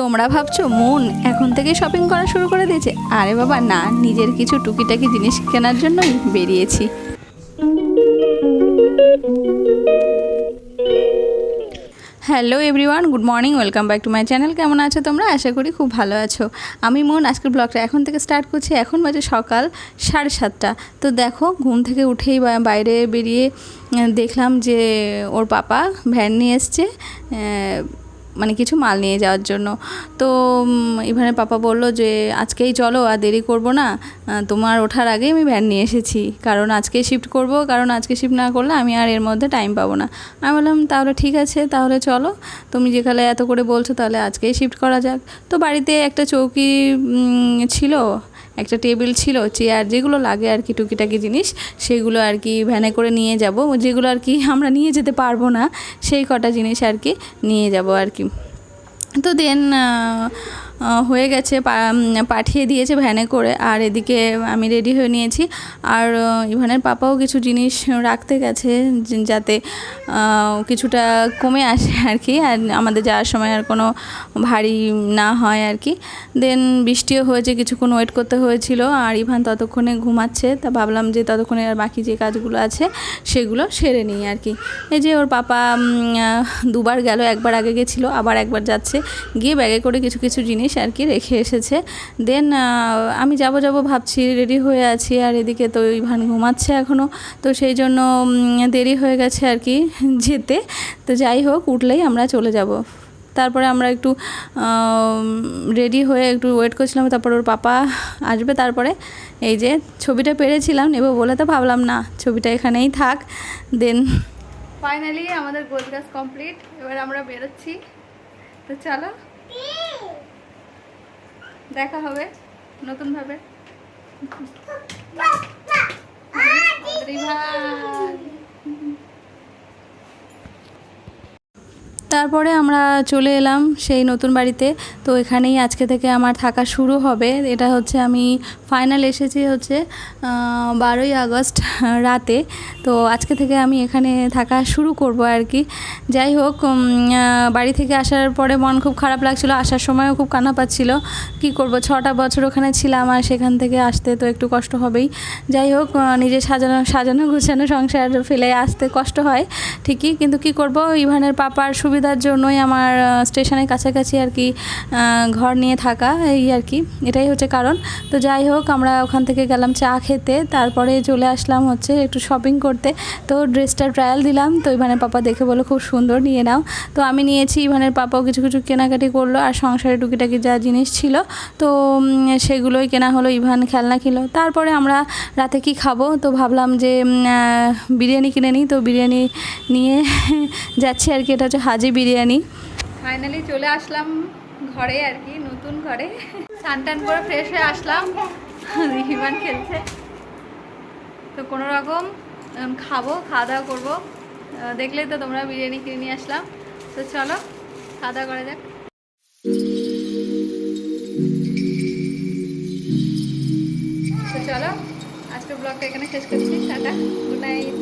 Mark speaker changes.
Speaker 1: তোমরা ভাবছ, মন এখন থেকে শপিং করা শুরু করে দিয়েছে। আরে বাবা, না, নিজের কিছু টুকিটাকি জিনিস কেনার জন্যই বেরিয়েছি। Hello everyone good morning welcome back to my channel কেমন আছো তোমরা? আশা করি খুব ভালো আছো। আমি মন, আজকের ব্লগটা এখন থেকে স্টার্ট করছি। এখন বাজে সকাল সাড়ে সাতটা। তো দেখো, ঘুম থেকে উঠেই বাইরে বেরিয়ে দেখলাম যে ওর পাপা ভ্যান নিয়ে এসছে। মানে কিছু মাল নিয়ে যাওয়ার জন্য। তো ইভানের পাপা বলল যে, আজকেই চলো, আর দেরি করব না। তোমার ওঠার আগেই আমি ভ্যান নিয়ে এসেছি। কারণ আজকেই শিফট করব, কারণ আজকে শিফট না করলে আমি আর এর মধ্যে টাইম পাবো না। আমি বললাম, তাহলে ঠিক আছে, তাহলে চলো। তুমি যেখানে এত করে বলছো, তাহলে আজকেই শিফট করা যাক। তো বাড়িতে একটা চৌকি ছিল। একটা টেবিল ছিল, চেয়ার যেগুলো লাগে আর কি টুকিটাকি জিনিস, সেগুলো আর কি ভ্যানে করে নিয়ে যাব। যেগুলো আর কি আমরা নিয়ে যেতে পারব না, সেই কটা জিনিস আর কি নিয়ে যাব আর কি। তো দেন হয়ে গেছে পাঠিয়ে দিয়েছে ভ্যানে করে, আর এদিকে আমি রেডি হয়ে নিয়েছি। আর ইভানের পাপাও কিছু জিনিস রাখতে গেছে যাতে কিছুটা কমে আসে আর কি, আর আমাদের যাওয়ার সময় আর কোনো ভারী না হয় আর কি। দেন বৃষ্টিও হয়েছে, কিছুক্ষণ ওয়েট করতে হয়েছিল, আর ইভান ততক্ষণে ঘুমাচ্ছে, তা ভাবলাম যে ততক্ষণে আর বাকি যে কাজগুলো আছে, সেগুলো সেরে নিই আর কি। এই যে ওর পাপা দুবার গেল, একবার আগে গেছিল, আবার একবার যাচ্ছে, গিয়ে ব্যাগে করে কিছু কিছু জিনিস আর কি রেখে এসেছে। দেন আমি যাব যাব ভাবছি রেডি হয়ে আছি আর এদিকে তো ইভান ঘুমাচ্ছে এখনও তো সেই জন্য দেরি হয়ে গেছে আর কি যেতে। তো যাই হোক, উঠলেই আমরা চলে যাব। তারপরে আমরা একটু রেডি হয়ে একটু ওয়েট করছিলাম, তারপর ওর পাপা আসবে তারপরে। এই যে, ছবিটা পেরেছিলাম, নেব বলে তো ভাবলাম না, ছবিটা এখানেই থাক। দেন ফাইনালি আমাদের গোল কমপ্লিট এবার আমরা বেরোচ্ছি। তো চলো। দেখা হবে নতুনভাবে। আমাদের তারপরে আমরা চলে এলাম সেই নতুন বাড়িতে। তো এখানেই আজকে থেকে আমার থাকা শুরু হবে। এটা হচ্ছে আমি ফাইনাল এসেছি হচ্ছে বারোই আগস্ট রাতে। তো আজকে থেকে আমি এখানে থাকা শুরু করব আর কি। যাই হোক বাড়ি থেকে আসার পরে মন খুব খারাপ লাগছিল, আসার সময়ও খুব কান্না পাচ্ছিল। কি করব, ছটা বছর ওখানে ছিলাম আর সেখান থেকে আসতে তো একটু কষ্ট হবেই। যাই হোক নিজের সাজানো সাজানো, গুছানো সংসার ফেলে আসতে কষ্ট হয় ঠিকই, কিন্তু কি করব, ইভানের পাপার সুবিধার জন্যই আমার স্টেশনের কাছাকাছি আর কি ঘর নিয়ে থাকা, এই আর কি, এটাই হচ্ছে কারণ। তো যাই হোক, আমরা ওখান থেকে গেলাম চা খেতে, তারপরে চলে আসলাম হচ্ছে একটু শপিং করতে। তো ড্রেসটা ট্রায়াল দিলাম, তো ইভানের পাপা দেখে বলো খুব সুন্দর, নিয়ে নাও। তো আমি নিয়েছি, ইভানের পাপাও কিছু কিছু কেনাকাটি করল, আর সংসারে টুকিটাকি যা জিনিস ছিল, তো সেগুলোই কেনা হলো, ইভান খেলনা কিনলো। তারপরে আমরা রাতে কি খাব? তো ভাবলাম যে বিরিয়ানি কিনে নিই, তো বিরিয়ানি নিয়ে যাচ্ছি আর কি, এটা হচ্ছে হাজি বিরিয়ানি। ফাইনালি চলে আসলাম ঘরে আর কি, নতুন ঘরে। স্নান টান করে ফ্রেশ হয়ে আসলাম। ইভান খেলছে। তো কোনো রকম খাব, খাওয়া দাওয়া করব। দেখলেই তো তোমরা বিরিয়ানি কিনে নিয়ে আসলাম। তো চলো, খাওয়া দাওয়া করা যাক। তো চলো, আজকের ব্লগটা এখানে শেষ করছি। Tata good night